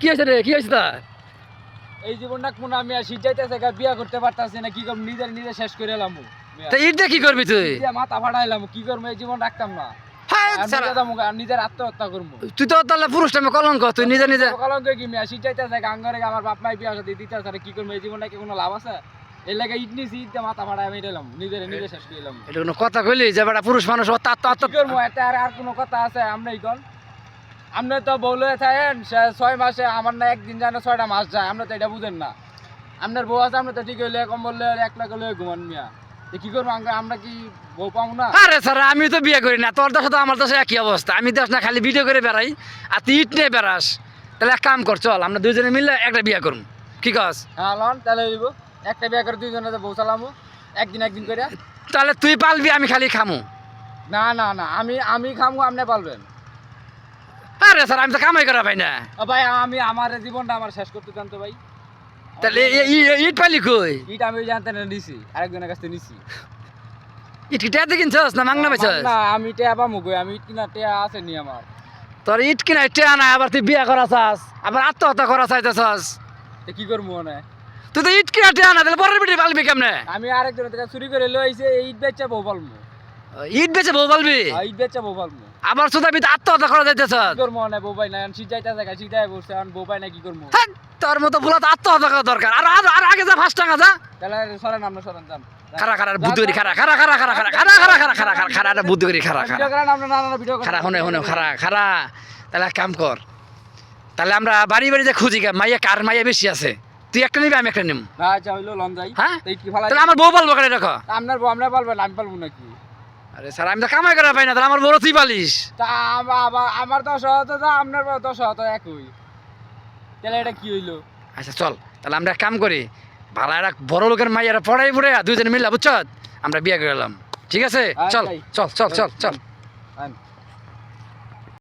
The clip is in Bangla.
কি হয়েছে রে? কি হয়েছে তা? এই জীবনটা কোন আমি আর সিজাইতেছে গা বিয়া করতে পারতাছি না কি করব? নিজের নিজে শেষ করে এলাম তা ইট কি করবি তুই? মাথা ফাটাইলাম কি করব? এই জীবন রাখতাম না। নিজের আত্মহত্যা করব। তুই তো তাহলে পুরুষ টাইমে কলঙ্ক তুই নিজে নিজে। কলঙ্ক কি? মিয়া সিজাইতেছে গাঙ্গরে আমার বাপ মাই বিয়া সাথে দিতে আছে কি করব? এই জীবনটা কি কোনো লাভ আছে? এর লাগে ইট নিছি ইট মাথা ফাটাই আমি এলাম নিজের নিজে শেষ করে এলাম এটা কোনো কথা কইলি যে বেটা পুরুষ মানুষ ও তার তো কি করব? এটা আর আর কোনো কথা আছে? আপনি তো বউলে থাকেন ছয় মাসে আমার না একদিন যায় না ছয়টা মাস যায় আমরা তো এটা বুঝেন না। আপনার বউ আছে আমরা তো ঠিক হইলে কম বললে এক লাখ হলে ঘুমান মিয়া। কি করব আমরা কি বউ পাবো না? আরে স্যার আমি তো বিয়ে করি না তোর দেশে তো আমার দেশে একই অবস্থা। আমি দেশ না খালি ভিডিও করে বেড়াই আর তুই ইট নিয়ে বেড়াস। তাহলে এক কাম কর চল আমরা দুজনে মিলে একটা বিয়ে করুন কি কস? হ্যাঁ লন তাহলে হইব। একটা বিয়ে করে দুইজনে বউ চালামো একদিন একদিন করে। তাহলে তুই পালবি আমি খালি খামু। না না না আমি আমি খামু আপনি পারবেন আরে স্যার আমি তো কামাই করা পাই না। ভাই আমি আমার জীবনটা আমার শেষ করতে জানতো ভাই। তাহলে ইট পালি কই? ইট আমি জানতে না নিছি। আরেকজনের কাছ থেকে নিছি। ইট কি কিনছস না মাংনা বেছস না আমি পামু গো আমি ইট কিনা আছে নি আমার। তোর ইট কিনা টেয়া না আবার তুই বিয়ে করা চাস আবার আত্মহত্যা করা চাইতেছস তো কি করব মনে? তুই তো ইট কিনা টেয়া না তাহলে পরের বেটি পালবি কেমনে? আমি আরেকজনের থেকে চুরি করে লই আইছে এই ইট বেচা বউ পালমু। ইট বেচে বউ পালবি? আর ইট বেচা বউ পালমু। আবার সুদা বিতে আত্মহত্যা করা যাইতেছস তোর মনে বউ পাই না সিজাইতে জায়গা সিজাই বসছে এখন বউ না কি করব হ্যাঁ, তোর মতো বলা আত্মহত্যা করা দরকার আর আর- আর আগে যা ফার্স্ট টাকা যা তাহলে সরেন আমরা সরেন যান খারা খারা বুদ্ধি খারা খারা খারা খারা খারা খারা খারা খারা খারা খারা খারা বুদ্ধি করি খারা খারা আমরা না না খারা হনে হনে খারা খারা তাহলে এক কাম কর তাহলে আমরা বাড়ি বাড়ি যে খুঁজি মাইয়া কার মাইয়া বেশি আছে তুই একটা নিবি আমি একটা নিব না আচ্ছা হইল লন যাই হ্যাঁ? কি ফালাই তাহলে আমার বউ পালবো কেন দেখো আপনার বউ আমরা পালবেন আমি পালবো নাকি আরে স্যার আমি তো কামাই করা পাই না তাহলে আমার বড় তুই পালিস। তা আমা- আমা- আমার দশ হতো তো আপনার দশ হতো একই। তাহলে এটা কি হইল? আচ্ছা চল তাহলে আমরা এক কাম করি ভালো একটা বড় লোকের মাইয়ারা পড়াই পড়ে দুইজনে মিললা বুঝছ আমরা বিয়ে করে এলাম। ঠিক আছে? চল। চল চল চল চল।